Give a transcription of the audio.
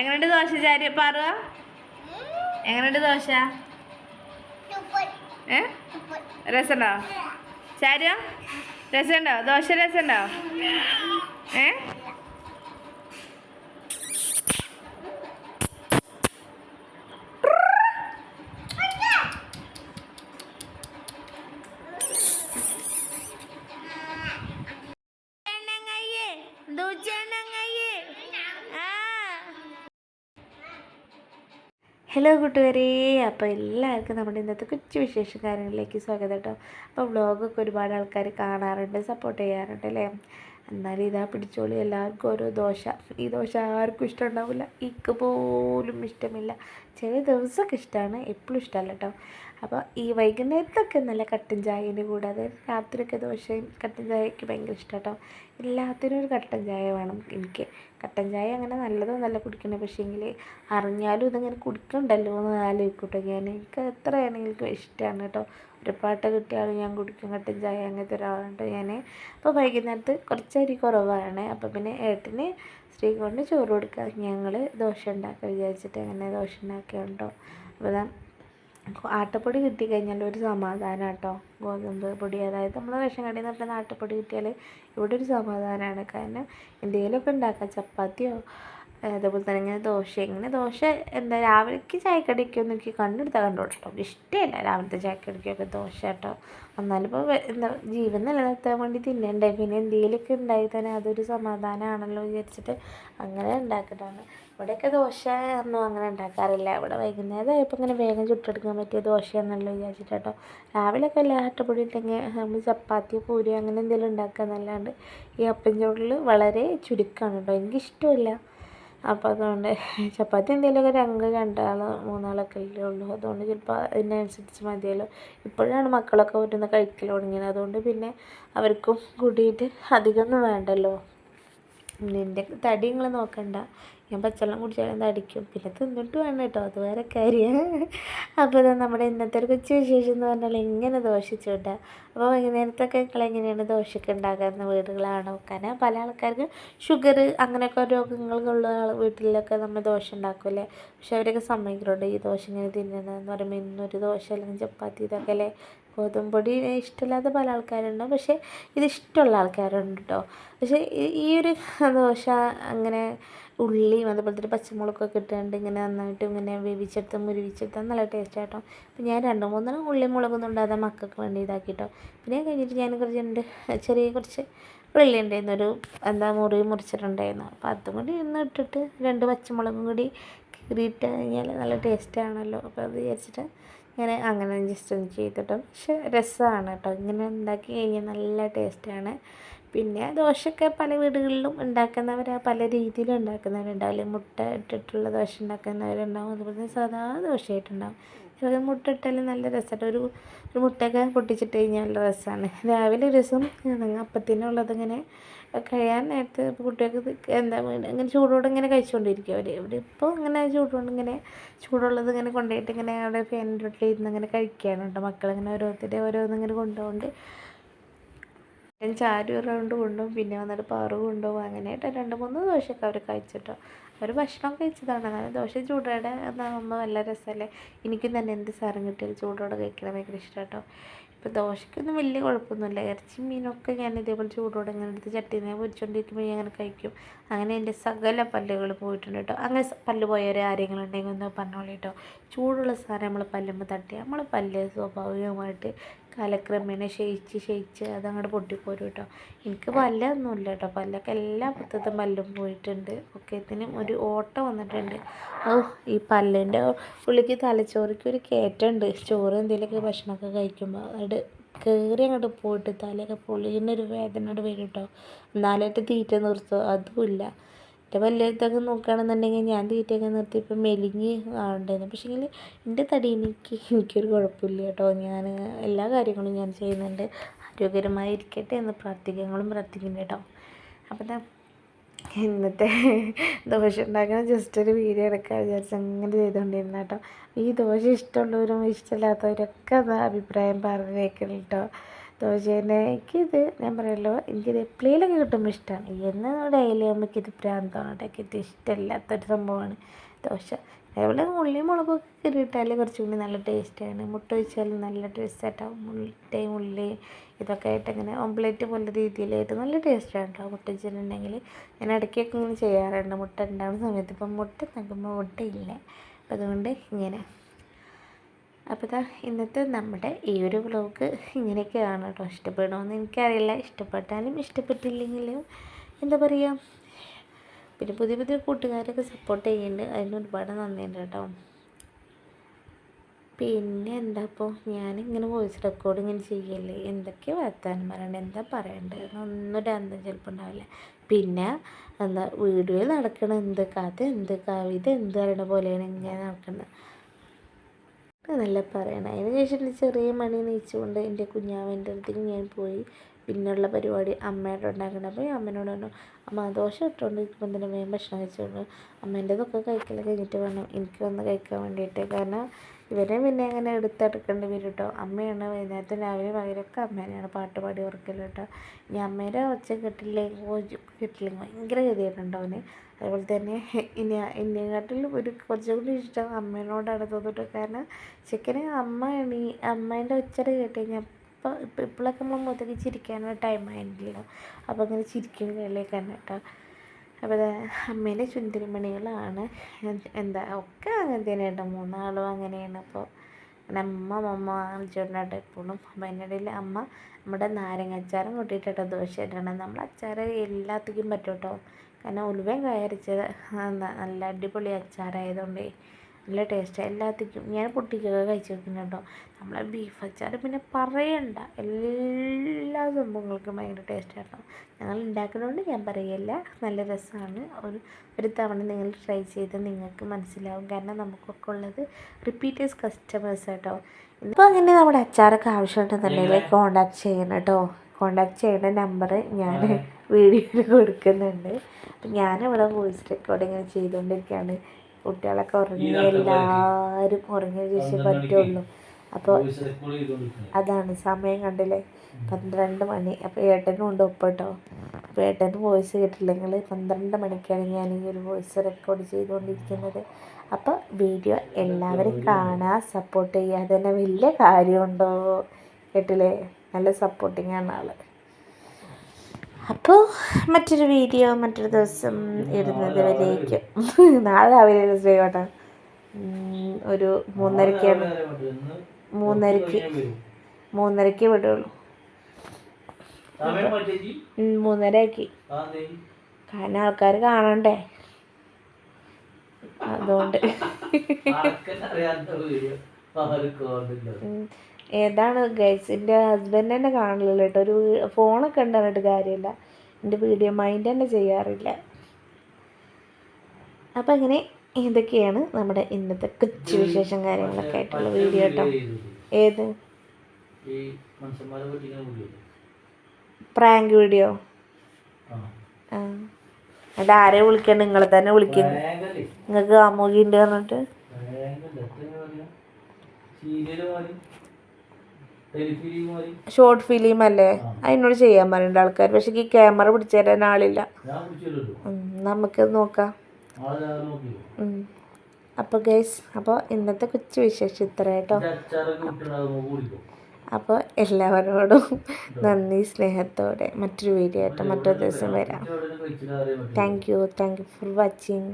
എങ്ങനെയുണ്ട് ദോശ ചാരി പാറുക? എങ്ങനെയുണ്ട് ദോശ? ഏ? രസമുണ്ടോ ചാരിയോ? രസമുണ്ടോ ദോശ രസമുണ്ടോ ഏ? ഹലോ കൂട്ടുകാരെ. അപ്പോൾ എല്ലാവർക്കും നമ്മുടെ ഇന്നത്തെ കൊച്ചു വിശേഷ കാര്യങ്ങളിലേക്ക് സ്വാഗതം കേട്ടോ. അപ്പോൾ വ്ളോഗൊക്കെ ഒരുപാട് ആൾക്കാർ കാണാറുണ്ട് സപ്പോർട്ട് ചെയ്യാറുണ്ട് അല്ലേ? എന്നാലും ഇതാ പിടിച്ചോളി എല്ലാവർക്കും ഓരോ ദോശ. ഈ ദോശ ആർക്കും ഇഷ്ടമുണ്ടാവില്ല ഇക്ക് പോലും ഇഷ്ടമില്ല. ചില ദിവസമൊക്കെ ഇഷ്ടമാണ് എപ്പോഴും ഇഷ്ടമല്ല കേട്ടോ അപ്പോൾ ഈ വൈകുന്നേരത്തൊക്കെ നല്ല കട്ടൻ ചായേന്റെ കൂടെ അതായത് രാത്രിയൊക്കെ ദോശയും കട്ടൻ ചായയൊക്കെ ഭയങ്കര ഇഷ്ടം കേട്ടോ എല്ലാത്തിനും ഒരു കട്ടൻ ചായ വേണം എനിക്ക്. കട്ടൻ ചായ അങ്ങനെ നല്ലതൊന്നല്ല പക്ഷേ എങ്കിൽ അറിഞ്ഞാലും ഇതങ്ങനെ കുടിക്കണ്ടല്ലോ എന്ന് ആലോചിക്കൂട്ടോ ഞാൻ എനിക്ക് എത്രയാണെങ്കിലും എനിക്ക് ഇഷ്ടമാണ് കേട്ടോ ഒരു പാട്ട് കിട്ടിയാലും ഞാൻ കുടിക്കും. കട്ടൻ ചായ അങ്ങനത്തെ ഒരാളുണ്ട് ഞാൻ അപ്പോൾ വൈകുന്നേരത്ത് കുറച്ചരി കുറവാണ്. അപ്പോൾ പിന്നെ ഏട്ടന് ശ്രീകൊണ്ട് ചോറ് കൊടുക്കുക. ഞങ്ങൾ ദോശ ഉണ്ടാക്കുക വിചാരിച്ചിട്ട് അങ്ങനെ ദോശ ഉണ്ടാക്കിയുണ്ടോ? അപ്പോൾ ആട്ടപ്പൊടി ആട്ടപ്പൊടി കിട്ടിക്കഴിഞ്ഞാൽ ഒരു സമാധാനം കേട്ടോ ഗോതമ്പ് പൊടി അതായത് നമ്മൾ റേഷൻ കടയിൽ നിന്ന് കിട്ടുന്ന ആട്ടപ്പൊടി കിട്ടിയാൽ ഇവിടെ ഒരു സമാധാനമാണ് കാരണം എന്തെങ്കിലുമൊക്കെ ഉണ്ടാക്കാം. ചപ്പാത്തിയോ അതേപോലെ തന്നെ ഇങ്ങനെ ദോശ ഇങ്ങനെ ദോശ എന്താ രാവിലേക്ക് ചായക്കടിക്കൊന്നും എനിക്ക് കണ്ടെടുത്താൽ കണ്ടോട്ടോ കേട്ടോ ഇഷ്ടമല്ല രാവിലത്തെ ചായക്കടിക്കൊക്കെ ദോശ കേട്ടോ. എന്നാലും ഇപ്പോൾ എന്താ ജീവൻ നിലനിർത്താൻ വേണ്ടി തിന്നണ്ടേ. പിന്നെ എന്തെങ്കിലുമൊക്കെ ഉണ്ടായി തന്നെ അതൊരു സമാധാനമാണല്ലോ വിചാരിച്ചിട്ട് അങ്ങനെ ഉണ്ടാക്കിയിട്ടാണ് ഇവിടെയൊക്കെ ദോശ ഒന്നും അങ്ങനെ ഉണ്ടാക്കാറില്ല. ഇവിടെ വൈകുന്നേരം ആയപ്പോൾ ഇങ്ങനെ വേഗം ചുട്ടെടുക്കാൻ പറ്റിയ ദോശയാണെന്നല്ലോ വിചാരിച്ചിട്ട് കേട്ടോ രാവിലെയൊക്കെ എല്ലാ അട്ടപ്പൊടി ഉണ്ടെങ്കിൽ നമ്മൾ ചപ്പാത്തി പൂരി അങ്ങനെ എന്തെങ്കിലും ഉണ്ടാക്കുക എന്നല്ലാണ്ട് ഈ അപ്പം ചോറിൽ വളരെ ചുരുക്കമാണ് കേട്ടോ. എനിക്കിഷ്ടമില്ല അപ്പോൾ അതുകൊണ്ട് ചപ്പാത്തി എന്തെങ്കിലുമൊക്കെ രണ്ട് രണ്ടാൾ മൂന്നാളൊക്കെ അല്ലേ ഉള്ളൂ. അതുകൊണ്ട് ചിലപ്പോൾ അതിനനുസരിച്ച് മതിയല്ലോ. ഇപ്പോഴാണ് മക്കളൊക്കെ ഓരോന്ന് കഴിക്കൽ തുടങ്ങിയത്. അതുകൊണ്ട് പിന്നെ അവർക്കും കൂടിയിട്ട് അധികമൊന്നും വേണ്ടല്ലോ. നിന്റെ തടി നിങ്ങൾ നോക്കണ്ട. ഞാൻ പച്ചവെള്ളം കുടിച്ചാലും തടിക്കും പിന്നെ തിന്നിട്ട് വേണം കേട്ടോ. അത് വേറെ കാര്യം. അപ്പോൾ ഇതാ നമ്മുടെ ഇന്നത്തെ ഒരു കൊച്ചു വിശേഷം എന്ന് പറഞ്ഞാൽ എങ്ങനെ ദോശ ചൂട്ടുക അപ്പോൾ വൈകുന്നേരത്തൊക്കെ നിങ്ങൾ എങ്ങനെയാണ് ദോശയൊക്കെ ഉണ്ടാക്കുന്ന വീടുകളാണോ കാരണം പല ആൾക്കാർക്ക് ഷുഗർ അങ്ങനെയൊക്കെ രോഗങ്ങളുള്ള വീട്ടിലൊക്കെ നമ്മൾ ദോശ ഉണ്ടാക്കുമല്ലേ? പക്ഷെ അവരൊക്കെ സമ്മതിക്കുന്നുണ്ട് ഈ ദോശ ഇങ്ങനെ തിന്നണമെന്ന് പറയുമ്പോൾ ഇന്നൊരു ദോശ അല്ലെങ്കിൽ ചപ്പാത്തി ഇതൊക്കെ അല്ലേ? ഗോതമ്പ് പൊടി ഇഷ്ടമില്ലാത്ത പല ആൾക്കാരുണ്ട്. പക്ഷേ ഇത് ആൾക്കാരുണ്ട് കേട്ടോ പക്ഷേ ഈ ഒരു ദോശ അങ്ങനെ ഉള്ളിയും അതുപോലെ തന്നെ പച്ചമുളകൊക്കെ ഇട്ടുകൊണ്ട് ഇങ്ങനെ നന്നായിട്ട് ഇങ്ങനെ വേവിച്ചെടുത്ത് മുരുവിച്ചെടുത്താൽ നല്ല ടേസ്റ്റ് ആട്ടോ. അപ്പോൾ ഞാൻ രണ്ട് മൂന്നെണ്ണം ഉള്ളിയും മുളകൊന്നും ഉണ്ടാകാതെ മക്കൾക്ക് വേണ്ടി ഇതാക്കിട്ടോ പിന്നെ കഴിഞ്ഞിട്ട് ഞാൻ കുറച്ച് രണ്ട് ചെറിയ കുറച്ച് ഉള്ളി ഉണ്ടായിരുന്നു. ഒരു എന്താ മുറി മുറിച്ചിട്ടുണ്ടായിരുന്നു. അപ്പോൾ അതും കൂടി ഒന്ന് ഇട്ടിട്ട് രണ്ട് പച്ചമുളകും കൂടി കീറിയിട്ട് കഴിഞ്ഞാൽ നല്ല ടേസ്റ്റ് ആണല്ലോ. അപ്പോൾ അത് വിചാരിച്ചിട്ട് ഇങ്ങനെ അങ്ങനെ ജസ്റ്റ് ഒന്ന് ചെയ്തിട്ടോ. പക്ഷെ രസമാണ് കേട്ടോ ഇങ്ങനെ ഉണ്ടാക്കി കഴിഞ്ഞാൽ നല്ല ടേസ്റ്റാണ്. പിന്നെ ദോശയൊക്കെ പല വീടുകളിലും ഉണ്ടാക്കുന്നവർ പല രീതിയിലും ഉണ്ടാക്കുന്നവരുണ്ടാവില്ലേ? മുട്ട ഇട്ടിട്ടുള്ള ദോശ ഉണ്ടാക്കുന്നവരുണ്ടാവും. അതുപോലെ സാധാ ദോശയായിട്ടുണ്ടാവും. ചിലത് മുട്ട ഇട്ടാലും നല്ല രസമായിട്ട് ഒരു ഒരു മുട്ടയൊക്കെ പൊട്ടിച്ചിട്ട് കഴിഞ്ഞാൽ നല്ല രസമാണ് രാവിലെ ഒരു ദിവസം അപ്പത്തിനുള്ളത് ഇങ്ങനെ കഴിയാൻ നേരത്ത് കുട്ടികൾക്ക് എന്താ ഇങ്ങനെ ചൂടോടെ ഇങ്ങനെ കഴിച്ചുകൊണ്ടിരിക്കും അവർ ഇവിടെ ഇപ്പോൾ ഇങ്ങനെ ചൂടുകൊണ്ട് ഇങ്ങനെ ചൂടുള്ളത് ഇങ്ങനെ കൊണ്ടുപോയിട്ട് ഇങ്ങനെ അവിടെ ഫാനിന്റെ ഇരുന്ന് ഇങ്ങനെ കഴിക്കുകയാണ് കേട്ടോ. മക്കളിങ്ങനെ ഓരോരുത്തരെ ഓരോന്നിങ്ങനെ കൊണ്ടുപോകൊണ്ട് ഞാൻ ചാരു റൗണ്ട് കൊണ്ടുപോകും പിന്നെ വന്നിട്ട് പാറു കൊണ്ടുപോകും അങ്ങനെയായിട്ട് രണ്ട് മൂന്ന് ദോശയൊക്കെ അവർ കഴിച്ചിട്ടോ അവർ ഭക്ഷണം കഴിച്ചതാണ്. അങ്ങനെ ദോശ ചൂടോടെ എന്നാകുമ്പോൾ നല്ല രസമല്ലേ എനിക്കും തന്നെ എന്ത് സാറും കിട്ടിയാലും ചൂടോടെ കഴിക്കണം ഭയങ്കര ഇഷ്ടം കേട്ടോ. ഇപ്പോൾ ദോശയ്ക്കൊന്നും വലിയ കുഴപ്പമൊന്നുമില്ല ഇറച്ചി മീനൊക്കെ ഞാൻ ഇതേപോലെ ചൂടോടെ ഇങ്ങനെ എടുത്ത് ചട്ടിനെ പൊരിച്ചുകൊണ്ടിരിക്കുമ്പോൾ ഞാൻ അങ്ങനെ കഴിക്കും. അങ്ങനെ എന്റെ സകല പല്ലുകൾ പോയിട്ടുണ്ട് കേട്ടോ. അങ്ങനെ പല്ല് പോയവരെ ആരെങ്കിലും ഉണ്ടെങ്കിൽ ഒന്ന് പറഞ്ഞോളൂ കേട്ടോ. ചൂടുള്ള സാധനം നമ്മൾ പല്ലുമ്പോൾ തട്ടി. നമ്മൾ പല്ല് സ്വാഭാവികമായിട്ട് കാലക്രമേണ ക്ഷയിച്ച് ക്ഷയിച്ച് അതങ്ങോട്ട് പൊട്ടിപ്പോരും കേട്ടോ എനിക്ക് പല്ലൊന്നുമില്ല കേട്ടോ പല്ലൊക്കെ എല്ലാ പുത്തത്തും പല്ലും പോയിട്ടുണ്ട്. ഒക്കെ ഇതിനും ഒരു ഓട്ട വന്നിട്ടുണ്ട്. ഓ ഈ പല്ലിന്റെ ഉള്ളിലേക്ക് തലച്ചോറിക്ക് ഒരു കയറ്റമുണ്ട് ചോറ് എന്തെങ്കിലുമൊക്കെ ഭക്ഷണമൊക്കെ കഴിക്കുമ്പോൾ അത് കയറി അങ്ങോട്ട് പോയിട്ട് തലയൊക്കെ പൊളിയുന്നൊരു വേദന അങ്ങോട്ട് വരും കേട്ടോ എന്നാലായിട്ട് തീറ്റ നിർത്തുക അതുമില്ല എന്റെ പല്ലത്തൊക്കെ നോക്കുകയാണെന്നുണ്ടെങ്കിൽ ഞാൻ തീറ്റയൊക്കെ നിർത്തി ഇപ്പം മെലിഞ്ഞ് ആവണ്ടായിരുന്നു പക്ഷേങ്കിൽ എന്റെ തടി എനിക്ക് എനിക്കൊരു കുഴപ്പമില്ല കേട്ടോ. ഞാൻ എല്ലാ കാര്യങ്ങളും ഞാൻ ചെയ്യുന്നുണ്ട്. ആരോഗ്യകരമായി ഇരിക്കട്ടെ എന്ന് പ്രാർത്ഥിക്കങ്ങളും പ്രാർത്ഥിക്കുന്നുണ്ട് കേട്ടോ. അപ്പം ഇന്നത്തെ ദോശ ഉണ്ടാക്കുന്ന ജസ്റ്റ് ഒരു വീഡിയോ എടുക്കാൻ വിചാരിച്ച് അങ്ങനെ ചെയ്തുകൊണ്ടിരുന്ന കേട്ടോ. ഈ ദോശ ഇഷ്ടമുള്ളവരും ഇഷ്ടമില്ലാത്തവരൊക്കെ അത് അഭിപ്രായം പറഞ്ഞേക്കണം കേട്ടോ. ദോശേനേക്ക് ഇത് ഞാൻ പറയല്ലോ എനിക്കിത് എപ്പോഴേലൊക്കെ കിട്ടുമ്പോൾ ഇഷ്ടമാണ് എന്ന് ഡെയിലി ആകുമ്പോൾ ഇത് പ്രാന്തമാണ് കേട്ടോ. ഇത് ഇഷ്ടമില്ലാത്തൊരു സംഭവമാണ്. ദോശ. അതേപോലെ ഉള്ളിയും മുളകൊക്കെ ഇട്ടാൽ കുറച്ചും കൂടി നല്ല ടേസ്റ്റാണ്. മുട്ട ഒഴിച്ചാലും നല്ല ടേസ്റ്റായിട്ടാവും മുട്ടയും ഉള്ളി ഇതൊക്കെ ആയിട്ട് ഇങ്ങനെ ഓംപ്ലേറ്റ് പോലെ രീതിയിലായിട്ട് നല്ല ടേസ്റ്റാണ് കേട്ടോ. മുട്ട വെച്ചിട്ടുണ്ടെങ്കിൽ ഞാൻ ഇടയ്ക്കൊക്കെ ഇങ്ങനെ ചെയ്യാറുണ്ട്. മുട്ട ഉണ്ടാകുന്ന സമയത്ത്. ഇപ്പം മുട്ട നൽകുമ്പോൾ മുട്ടയില്ല. അപ്പം അതുകൊണ്ട് ഇങ്ങനെ അപ്പോൾ ഇതാ ഇന്നത്തെ നമ്മുടെ ഈ ഒരു വ്ലോഗ് ഇങ്ങനെയൊക്കെയാണ് കേട്ടോ. ഇഷ്ടപ്പെടുമെന്ന് എനിക്കറിയില്ല. ഇഷ്ടപ്പെട്ടാലും ഇഷ്ടപ്പെട്ടില്ലെങ്കിലും എന്താ പറയുക? പിന്നെ പുതിയ പുതിയ കൂട്ടുകാരൊക്കെ സപ്പോർട്ട് ചെയ്യുന്നുണ്ട്. അതിന് ഒരുപാട് നന്ദിയുണ്ട് കേട്ടോ. പിന്നെ എന്താ ഇപ്പോൾ ഞാനിങ്ങനെ വോയിസ് റെക്കോർഡ് ഇങ്ങനെ ചെയ്യല്ലേ എന്തൊക്കെ വർത്താനം പറയണ്ടേ? എന്താ പറയണ്ടത് ഒന്നും അന്തം ചിലപ്പോൾ ഉണ്ടാവില്ല. പിന്നെ എന്താ വീഡിയോയിൽ നടക്കണ. എന്ത് കഥ എന്ത് കവിത എന്ത് പറയണ പോലെയാണ് ഇങ്ങനെ നടക്കുന്നത് നല്ല പറയണം. അതിന് ശേഷം ചെറിയ മണി നെയ്ച്ചുകൊണ്ട് എന്റെ കുഞ്ഞാവന്റെ അടുത്തേക്ക് ഞാൻ പോയി. പിന്നെയുള്ള പരിപാടി അമ്മയുടെ ഉണ്ടാക്കണം. അപ്പോൾ അമ്മേനോട് പറഞ്ഞു അമ്മ ദോശ ഇട്ടുകൊണ്ടിരിക്കുമ്പോൾ തന്നെ വേഗം ഭക്ഷണം കഴിച്ചോളൂ. അമ്മേന്റെതൊക്കെ കഴിക്കൽ കഴിഞ്ഞിട്ട് വേണം. എനിക്ക് വന്ന് കഴിക്കാൻ വേണ്ടിയിട്ട്. കാരണം ഇവരെ പിന്നെ അങ്ങനെ എടുത്തെടുക്കേണ്ടി വരും കേട്ടോ. അമ്മയാണ് വൈകുന്നേരത്തെ രാവിലെ പകരമൊക്കെ അമ്മേനെയാണ് പാട്ട് പാടി ഉറക്കൽ കേട്ടോ. ഇനി അമ്മേന്റെ ഒച്ച കിട്ടില്ലേ? കിട്ടില്ലെങ്കിൽ ഭയങ്കര ഗതിയായിട്ടുണ്ടോ അവന്. അതുപോലെ തന്നെ ഇനി എന്നെക്കാട്ടിലും ഒരു കുറച്ചും കൂടി ഇഷ്ടം അമ്മേനോടാണ് തോന്നിട്ട് കാരണം ചിക്കന് അമ്മ എണീ അമ്മേന്റെ ഒച്ചയുടെ കേട്ട് കഴിഞ്ഞാൽ ഇപ്പോൾ ഇപ്പോഴൊക്കെ നമ്മൾ മുതൽ ചിരിക്കാനുള്ള ടൈം ആയിട്ടില്ലല്ലോ. അപ്പോൾ അങ്ങനെ ചിരിക്കും കളിയൊക്കെ കേട്ടോ. അപ്പോൾ അമ്മേന്റെ ചുന്തിരിമണികളാണ്. എന്താ ഒക്കെ അങ്ങനെ തന്നെ കേട്ടോ. മൂന്നാളും അങ്ങനെയാണ്. അപ്പോൾ അമ്മ മമ്മ വിളിച്ചോണ്ടാട്ടോ എപ്പോഴും അപ്പം അതിന്റെ ഇടയിൽ അമ്മ നമ്മുടെ നാരങ്ങ അച്ചാറും കൂട്ടിയിട്ടോ ദോശ ഇടണം നമ്മൾ അച്ചാർ എല്ലാത്തിക്കും പറ്റും കേട്ടോ. കാരണം ഉലുവയും കയറിച്ചത് നല്ല അടിപൊളി അച്ചാറായതുകൊണ്ടേ. നല്ല ടേസ്റ്റ്. എല്ലാത്തിനും ഞാൻ പൊട്ടിക്കൊക്കെ കഴിച്ച് കേട്ടോ. നമ്മളെ ബീഫ് അച്ചാർ പിന്നെ പറയണ്ട. എല്ലാ സംഭവങ്ങൾക്കും ഭയങ്കര ടേസ്റ്റ് കേട്ടോ. ഞങ്ങൾ ഉണ്ടാക്കുന്നതുകൊണ്ട് ഞാൻ പറയല്ല. നല്ല രസമാണ് ഒരു ഒരു തവണ നിങ്ങൾ ട്രൈ ചെയ്ത് നിങ്ങൾക്ക് മനസ്സിലാവും. കാരണം നമുക്കൊക്കെ ഉള്ളത് റിപ്പീറ്റേഴ്സ് കസ്റ്റമേഴ്സ് കേട്ടോ. ഇപ്പോൾ അങ്ങനെ നമ്മുടെ അച്ചാറൊക്കെ ആവശ്യമുണ്ടെന്നുണ്ടെങ്കിൽ കോണ്ടാക്ട് ചെയ്യണം കേട്ടോ. കോണ്ടാക്ട് ചെയ്യേണ്ട നമ്പർ ഞാൻ വീഡിയോയിൽ കൊടുക്കുന്നുണ്ട്. അപ്പം ഞാനിവിടെ വോയിസ് റെക്കോർഡിങ് ചെയ്തുകൊണ്ടിരിക്കുകയാണ് കുട്ടികളൊക്കെ ഉറങ്ങി എല്ലാവരും ഉറങ്ങിയ ശേഷം പറ്റുള്ളൂ. അപ്പോൾ അതാണ് സമയം കണ്ടില്ലേ? പന്ത്രണ്ട് മണി. അപ്പോൾ ഏട്ടനും ഉണ്ട് ഒപ്പം കേട്ടോ അപ്പോൾ ഏട്ടന് വോയിസ് കിട്ടില്ലെങ്കിൽ പന്ത്രണ്ട് മണിക്കാണ് ഞാൻ ഈ ഒരു വോയിസ് റെക്കോർഡ് ചെയ്തുകൊണ്ടിരിക്കുന്നത് അപ്പോൾ വീഡിയോ എല്ലാവരും കാണുക സപ്പോർട്ട് ചെയ്യുക തന്നെ വലിയ കാര്യമുണ്ടോ? കേട്ടില്ലേ? നല്ല സപ്പോർട്ടിങ്ങാണ് ആൾ അപ്പോൾ മറ്റൊരു വീഡിയോ മറ്റൊരു ദിവസം ഇടുന്നത് വരേക്കും നാളെ രാവിലെ ദിവസം ഒരു മൂന്നരക്കാണ്. മൂന്നരക്ക്. മൂന്നരക്ക് വിടുള്ളൂ. മൂന്നരക്കി കാരണം ആൾക്കാർ കാണണ്ടേ? അതുകൊണ്ട്. ഏതാണ് ഗൈസ് എന്റെ ഹസ്ബൻഡ് തന്നെ കാണില്ല കേട്ടോ. ഒരു ഫോണൊക്കെ ഉണ്ട് പറഞ്ഞിട്ട് കാര്യമില്ല. എന്റെ വീഡിയോ മൈൻഡ് തന്നെ ചെയ്യാറില്ല. അപ്പം അങ്ങനെ ഇതൊക്കെയാണ് നമ്മുടെ ഇന്നത്തെ കൊച്ചു വിശേഷം കാര്യങ്ങളൊക്കെ ആയിട്ടുള്ള വീഡിയോ കേട്ടോ ഏത്? പ്രാങ്ക് വീഡിയോ ആ. അത് ആരെ വിളിക്കണ്ട നിങ്ങളെ തന്നെ വിളിക്കുന്നു നിങ്ങൾക്ക് അമ്മൂക്കിണ്ട് പറഞ്ഞിട്ട്. ഷോർട്ട് ഫിലിം അല്ലേ? അതിനോട് ചെയ്യാൻ പറയുന്നുണ്ട് ആൾക്കാർ പക്ഷെ ഈ ക്യാമറ പിടിച്ചു തരാൻ ആളില്ല. നമുക്ക് നോക്കാം. അപ്പോൾ ഗൈസ് അപ്പോൾ ഇന്നത്തെ കൊച്ചു വിശേഷം ഇത്ര കേട്ടോ അപ്പോൾ എല്ലാവരോടും നന്ദി സ്നേഹത്തോടെ. മറ്റൊരു വീഡിയോ ആയിട്ട് മറ്റൊരു ദിവസം വരാം. Thank you thank you for watching